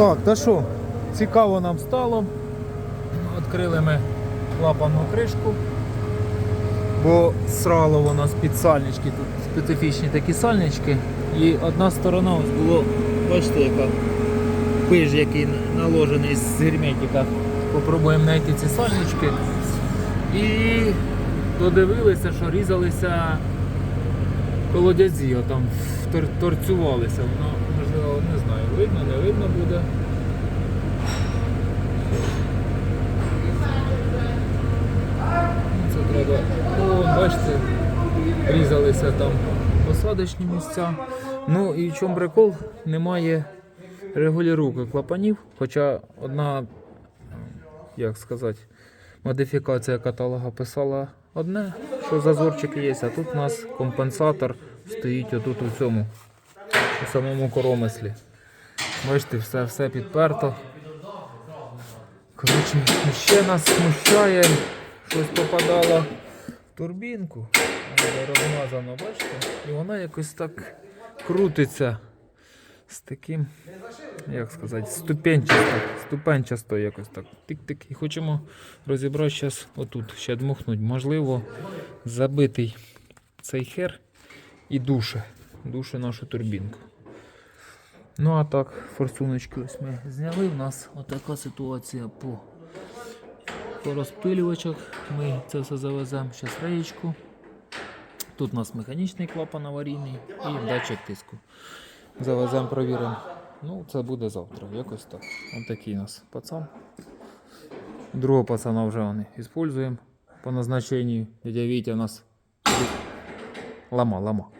Так, та що, цікаво нам стало. Відкрили ми клапанну кришку. Бо срало воно з-під сальнички, тут специфічні такі сальнички. І одна сторона ось було, бачите, яка пиж, який наложений з герметика. Попробуємо знайти ці сальнички. І додивилися, що різалися колодязі, там тор- торцювалися. Воно, буде. Це треба. Ну, бачите, різалися там посадочні місця. Ну і в чому прикол? Немає регулювання клапанів, хоча одна, як сказати, модифікація каталога писала одне, що зазорчик є, а тут у нас компенсатор стоїть отут у цьому, у самому коромислі. Бачите, все, все підперто. Коротше, ще нас смущає, щось попадало в турбінку. Розмазано, бачите? І вона якось так крутиться з таким, як сказати, ступенчасто, ступенчасто якось так. Тик-тик. І хочемо розібрати зараз отут, ще дмухнуть. Можливо, забитий цей хер і душе. Душе нашу турбінку. Ну а так, форсуночки ось ми зняли. У нас отака ситуація по, по розпилювачах. Ми це все завеземо зараз реєчку. Тут у нас механічний клапан аварійний і датчик тиску. Завеземо, провіримо. Ну, це буде завтра, якось так. Ось такий у нас пацан. Другого пацана вже вони використовуємо по назначенню. Дядя Вітя у нас лама, лама.